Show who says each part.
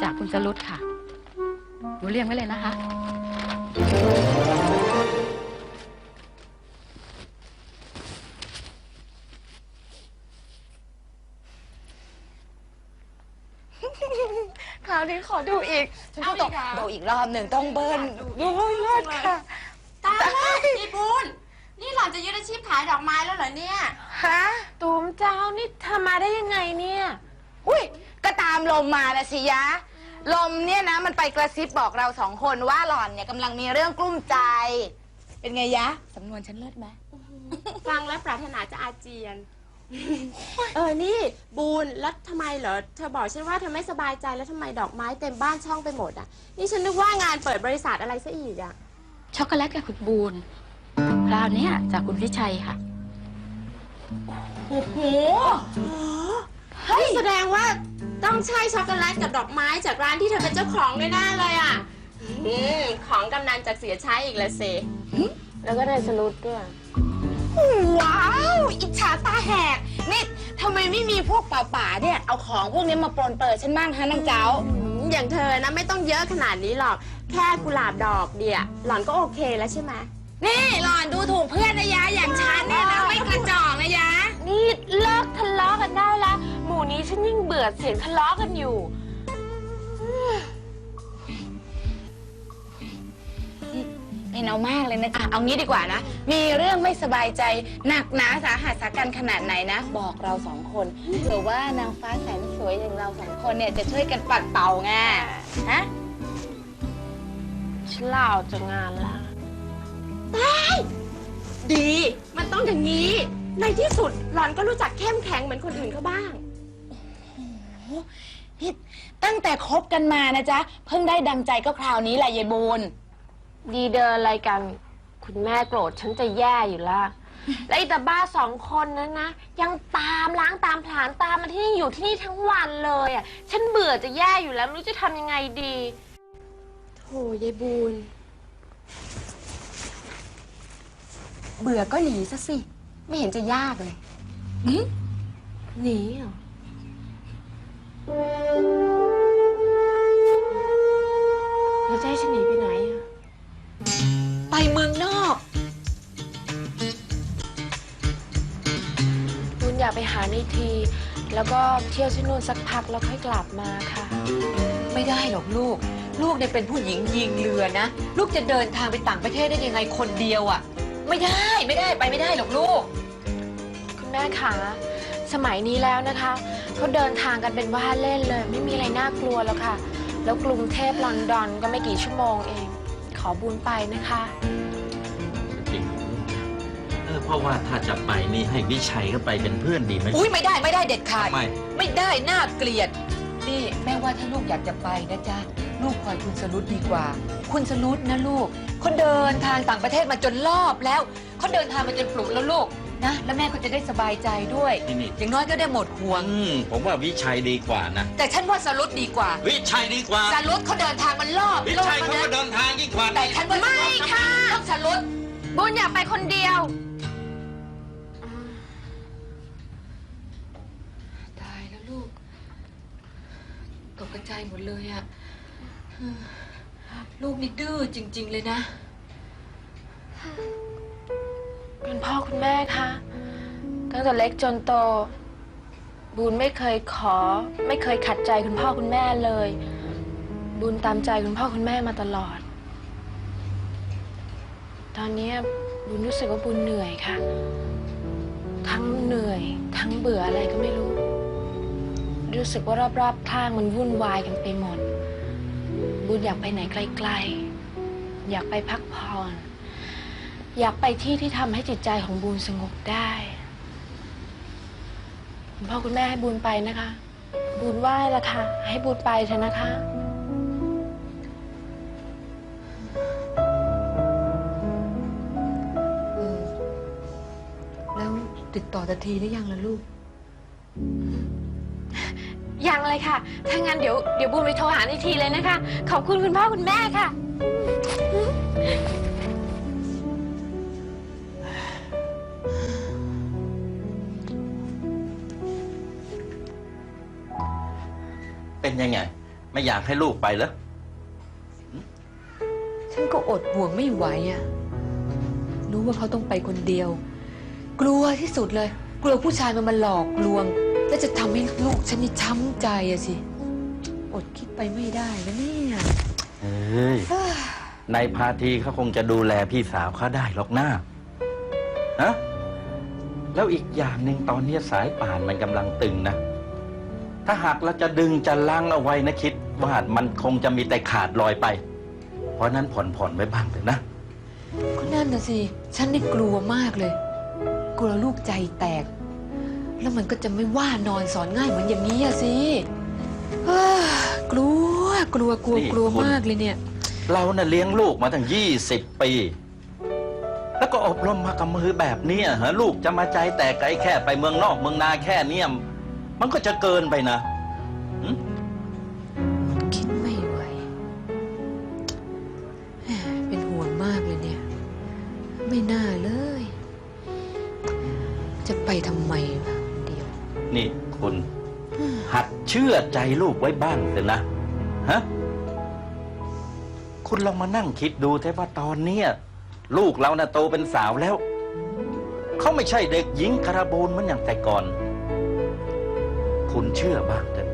Speaker 1: จากคุณสรุตค่ะ หนูเรียงไว้เลยนะคะ
Speaker 2: คราวนี้ขอดูอีกฉันก็ต้อง
Speaker 3: เอาอีกเหรอ
Speaker 2: ดูอีกรอบหนึ่งต้องเบิ้ลดูเลิศค่ะ
Speaker 3: ตายแล้วพี่บุญนี่หล่อนจะยึดอาชีพขายดอกไม้แล้วเหรอเนี่ย
Speaker 2: ฮะ
Speaker 4: ตูมเจ้านี่เธอมาได้ยังไงเนี่ย
Speaker 2: อุ้ยก็ตามลมมาละสิยะ ลมเนี่ยนะ มันไปกระซิบบอกเราสองคนว่าหล่อนเนี่ยกำลังมีเรื่องกลุ้มใจ เป็นไงยะสำนวนฉันเลิศไหม
Speaker 3: ฟังแล้วปรารถนาจะอาเจียน เออ นี่บูนแล้วทำไมเหรอ เธอบอกฉันว่าเธอไม่สบายใจแล้วทำไมดอกไม้เต็มบ้านช่องไปหมดอะ นี่ฉันนึกว่างานเปิดบริษัทอะไรซะอีกอะ
Speaker 1: ช็อกโกแลตกับคุณบูนคราวเนี้ยจากคุณวิชัยค่ะ
Speaker 3: โอ้โห เฮ้ยแสดงว่าต้องใช่ช็อกโกแลตกับดอกไม้จากร้านที่เธอเป็นเจ้าของแน่ๆเลยอะอืมของกำนันจากเสียใช้อีกละสิ
Speaker 4: แล้วก็ในสรุปด้วย
Speaker 2: ว้าว อิจฉาตาแหก นี่ทำไมไม่มีพวกป่าๆเนี่ย เอาของพวกนี้มาปลนเปิดฉันบ้างฮะนางเจ้า
Speaker 3: อืมอย่างเธอนะไม่ต้องเยอะขนาดนี้หรอก แค่กุหลาบดอกเดียวหล่อนก็โอเคแล้วใช่ไหม
Speaker 2: นี่หล่อนดูถูกเพื่อนนะยะอย่างฉันเนี่ยนะไม่กระจอกนะยะ
Speaker 4: นี่เลิกทะเลาะกันได้ละหมู่นี้ฉันยิ่งเบื่อเสียงทะเลาะกันอยู่
Speaker 2: ไม่เอามากเลยนะอะเอางี้ดีกว่านะ มีเรื่องไม่สบายใจหนักหนาสาหัสสากันขนาดไหนนะ บอกเราสองคนเผื่อว่านางฟ้าแสนสวยอย่างเราสองคนเนี่ยจะช่วยกันปัดเป่าไงฮะ
Speaker 4: ฉันลาออกจากงาน แล้ว
Speaker 3: ดี มันต้องอย่างนี้ ในที่สุดหล่อนก็รู้จักเข้มแข็งเหมือนคนอื่นเขาบ้าง
Speaker 2: นี่ตั้งแต่คบกันมานะจ๊ะ เพิ่งได้ดังใจก็คราวนี้แหละยายบูน
Speaker 4: ดีเดินอะไรกัน คุณแม่โกรธฉันจะแย่อยู่ละและไอีตาบ้าสองคนนั้นนะ ยังตามล้างตามผลาญตามมาที่นี่อยู่ที่นี่ทั้งวันเลยอะฉันเบื่อจะแย่อยู่แล้วไม่รู้จะทำยังไงดี
Speaker 3: โถยายบูน
Speaker 5: เบื่อก็หนีซะสิ ไม่เห็นจะยากเลย
Speaker 4: หนีเหรอ แล้วจะให้ฉันหนีไปไหนอะ
Speaker 5: ไปเมืองนอก
Speaker 4: คุณอยากไปหาในที แล้วก็เที่ยวที่นู่นสักพักแล้วค่อยกลับมาค่ะ
Speaker 5: ไม่ได้หรอกลูก ลูกเนี่ยเป็นผู้หญิงยิงเรือนะ ลูกจะเดินทางไปต่างประเทศได้ยังไงคนเดียวอะ่ะ ไม่ได้ไม่ได้ไปไม่ได้หรอกลูก
Speaker 4: คุณแม่คะสมัยนี้แล้วนะคะเขาเดินทางกันเป็นว่าเล่นเลย ไม่มีอะไรน่ากลัวแล้วค่ะ แล้วกรุงเทพลอนดอนก็ไม่กี่ชั่วโมงเอง ขอบุญไปนะคะ
Speaker 6: จริงเออเพราะว่าถ้าจะไปนี่ให้วิชัยก็ไปเป็นเพื่อนดีไหม
Speaker 5: อุ้ยไม่ได้ไม่ได้เด็ดขาด
Speaker 6: ทำไม
Speaker 5: ไม่ได้น่าเกลียด นี่แม่ว่าถ้าลูกอยากจะไปนะจ๊ะ ลูกคอยคุณสรุตดีกว่า คุณสรุตนะลูกเขาเดินทางต่างประเทศมาจนรอบแล้วเขาเดินทางมาจนปลุกแล้วลูกนะ แล้วแม่ก็จะได้สบายใจด้วย
Speaker 6: นี่นี่
Speaker 5: อย่างน้อยก็ได้หมดห่วง
Speaker 6: อืมผมว่าวิชัยดีกว่านะ
Speaker 5: แต่ฉันว่าสรุตดีกว่า
Speaker 6: วิชัยดีกว่า
Speaker 5: สรุตเขาเดินทางมันรอบ
Speaker 6: วิ
Speaker 5: โลก
Speaker 6: ชัย
Speaker 5: แล้ว
Speaker 6: เขาก็
Speaker 5: นะ
Speaker 6: เดินทางยิ่งกว่า
Speaker 5: แต่ฉันว่าไม่ค่ะต้องสรุต
Speaker 4: บุญอยากไปคนเดียว
Speaker 5: ตายแล้วลูกตกกระจายหมดเลยอะ ลูกนี่ดื้อจริง ๆ เลยนะ
Speaker 4: คุณพ่อคุณแม่คะตั้งแต่เล็กจนโตบุญไม่เคยขอ ไม่เคยขัดใจคุณพ่อคุณแม่เลยบุญตามใจคุณพ่อคุณแม่มาตลอด ตอนนี้บุญรู้สึกว่าบุญเหนื่อยค่ะ ทั้งเหนื่อย ทั้งเบื่ออะไรก็ไม่รู้ รู้สึกว่ารอบๆข้างมันวุ่นวายกันไปหมด บุญอยากไปไหนไกลๆ อยากไปพักผ่อน อยากไปที่ที่ทำให้จิตใจของบูนสงบได้คุณพ่อคุณแม่ให้บูนไปนะคะ บูนไหว้ละค่ะ ให้บูนไปเถอะนะคะ
Speaker 5: เออแล้วติดต่อตาทีหรือยังล่ะลูก
Speaker 4: ยังเลยค่ะ ถ้างั้นเดี๋ยวเดี๋ยวบูนไปโทรหาในทีเลยนะคะ ขอบคุณคุณพ่อคุณแม่ค่ะ
Speaker 6: เป็นยังไง ไม่อยากให้ลูกไปเหรอ
Speaker 5: ฉันก็อดห่วงไม่ไหวอะรู้ว่าเขาต้องไปคนเดียว กลัวที่สุดเลย กลัวผู้ชายมันมาหลอกลวง แล้วจะทำให้ลูกฉันนี่ช้ำใจอะสิ อดคิดไปไม่ได้นะเนี่ย
Speaker 6: เฮ้ยนายพาทีเขาคงจะดูแลพี่สาวเขาได้หรอกหน้าฮะแล้วอีกอย่างหนึ่งตอนนี้สายป่านมันกำลังตึงนะ ถ้าหากเราจะดึงจะล้างเอาไว้นะคิดว่ามันคงจะมีแต่ขาดลอยไป เพราะนั้นผ่อนผ่อนๆไว้บ้างเถอะนะ
Speaker 5: ก็นั่นน่ะสิ ฉันนี่กลัวมากเลย กลัวลูกใจแตก แล้วมันก็จะไม่ว่านอนสอนง่ายเหมือนอย่างนี้อะสิเอ้อกลัวกลัวกลัว
Speaker 6: นี่
Speaker 5: กลัว
Speaker 6: คุณ
Speaker 5: มากเลยเนี่ย
Speaker 6: เราน่ะเลี้ยงลูกมาตั้งยี่สิบปี แล้วก็อบรมมากับมือแบบเนี้ยฮะลูกจะมาใจแตกไกลแค่ไปเมืองนอกเมืองนาแค่เนี้ยมันก็จะเกินไปนะ
Speaker 5: เชื่
Speaker 6: อใจลูกไว้บ้างเถอะนะ ฮะ คุณลองมานั่งคิดดูเถอะว่าตอนเนี้ยลูกเราน่ะโตเป็นสาวแล้ว เขาไม่ใช่เด็กหญิงคาราโบนเหมือนอย่างแต่ก่อน คุณเชื่อบ้างเถอะ